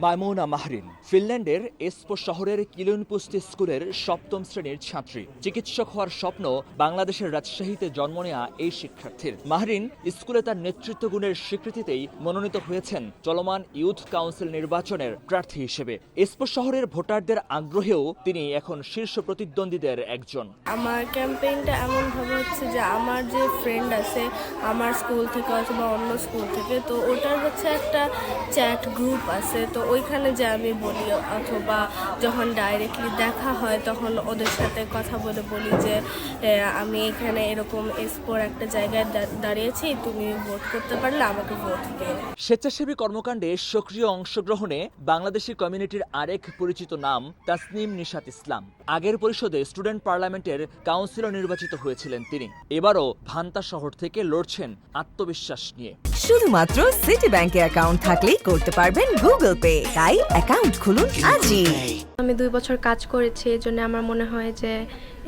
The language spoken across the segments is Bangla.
মাইমুনা মাহরিন ফিনল্যান্ডের এসপো শহরের কিলোনপুস্তি স্কুলের সপ্তম শ্রেণির ছাত্রী। চিকিৎসক হওয়ার স্বপ্ন বাংলাদেশের রাজশাহীতে জন্ম নেওয়া এই শিক্ষার্থীর। মাহরিন স্কুলে তার নেতৃত্ব গুণের স্বীকৃতিতেই মনোনীত হয়েছেন চলমান ইউথ কাউন্সিল নির্বাচনের প্রার্থী হিসেবে। এসপো শহরের ভোটারদের আগ্রহেও তিনি এখন শীর্ষ প্রতিদ্বন্দ্বীদের একজন। আমার ক্যাম্পেইনটা এমনভাবে হচ্ছে যে আমার যে ফ্রেন্ড আছে, আমার স্কুল থেকে অথবা অন্য স্কুল থেকে, তো ওটার হচ্ছে একটা চ্যাট গ্রুপ আছে, তো ওইখানে যে আমি অথবা যখন ডাইরেক্টলি দেখা হয়, তখন ওদের সাথে কথা বলে বলি যে আমি এখানে এরকম এসপোর একটা জায়গায় দাঁড়িয়েছি, তুমি ভোট করতে পারলে আমাকে ভোট দিও। স্বেচ্ছাসেবী কর্মকাণ্ডে সক্রিয় অংশগ্রহণে বাংলাদেশি কমিউনিটির আরেক পরিচিত নাম তাসনিম নিশাত ইসলাম। আগের পরিষদে স্টুডেন্ট পার্লামেন্টের কাউন্সিলর নির্বাচিত হয়েছিলেন তিনি। এবারও ভান্তা শহর থেকে লড়ছেন আত্মবিশ্বাস নিয়ে। শুধুমাত্র সিটি ব্যাংকে অ্যাকাউন্ট থাকলেই করতে পারবেন গুগল পে তাই অ্যাকাউন্ট খুলুন আজই। আমি দুই বছর কাজ করেছি, এই জন্য আমার মনে হয় যে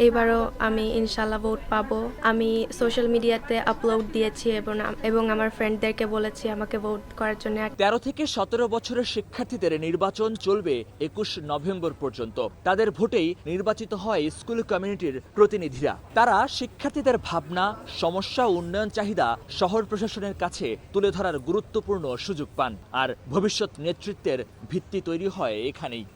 এইবারও আমি ইনশাল্লাহ ভোট পাবো। আমি সোশ্যাল মিডিয়াতে আপলোড দিয়েছি এবং এবং আমার ফ্রেন্ডদেরকে বলেছি আমাকে ভোট করার জন্য। তেরো থেকে সতেরো বছরের শিক্ষার্থীদের নির্বাচন চলবে একুশ নভেম্বর পর্যন্ত। তাদের ভোটেই নির্বাচিত হয় স্কুল কমিউনিটির প্রতিনিধিরা। তারা শিক্ষার্থীদের ভাবনা, সমস্যা, উন্নয়ন চাহিদা শহর প্রশাসনের কাছে তুলে ধরার গুরুত্বপূর্ণ সুযোগ পান। আর ভবিষ্যৎ নেতৃত্বের ভিত্তি তৈরি হয় এখানেই।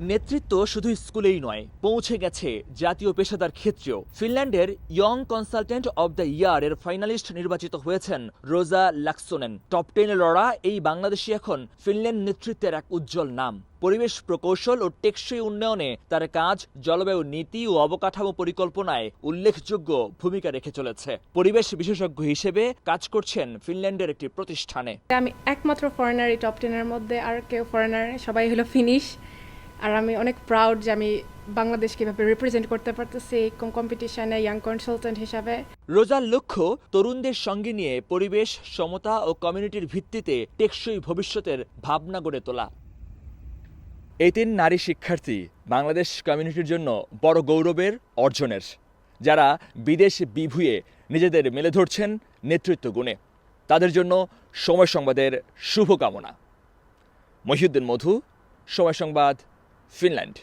নেতৃত্ব শুধু স্কুলেই নয়, পৌঁছে গেছে জাতীয় পেশাদার ক্ষেত্রেও। ফিনল্যান্ডের young consultant of the year এর ফাইনালিস্ট নির্বাচিত হয়েছেন রোজা লাক্সোনেন। টপ টেনে লড়া এই বাংলাদেশি এখন ফিনল্যান্ড নেতৃত্বের এক উজ্জ্বল নাম। পরিবেশ প্রকৌশল ও টেকসই উন্নয়নে তার কাজ, জলবায়ু নীতি ও অবকাঠামো পরিকল্পনায় উল্লেখযোগ্য ভূমিকা রেখে চলেছে। পরিবেশ বিশেষজ্ঞ হিসেবে কাজ করছেন ফিনল্যান্ডের একটি প্রতিষ্ঠানে। আমি একমাত্র ফরেনার এই টপ টেনের মধ্যে আর কেউ ফরেনার সবাই হলো ফিনিশ আর আমি অনেক প্রাউড যে আমি বাংলাদেশকে এভাবে রিপ্রেজেন্ট করতে পারতেছি কম্পিটিশনে ইয়াং কনসালটেন্ট হিসাবে। রোজার লক্ষ্য, তরুণদের সঙ্গে নিয়ে পরিবেশ, সমতা ও কমিউনিটির ভিত্তিতে টেকসই ভবিষ্যতের ভাবনা গড়ে তোলা। এই তিন নারী শিক্ষার্থী বাংলাদেশ কমিউনিটির জন্য বড় গৌরবের অর্জনের, যারা বিদেশ বিভুয়ে নিজেদের মেলে ধরছেন নেতৃত্ব গুণে। তাদের জন্য সময় সংবাদের শুভকামনা। মহিউদ্দিন মধু, সময় সংবাদ ফিনল্যান্ড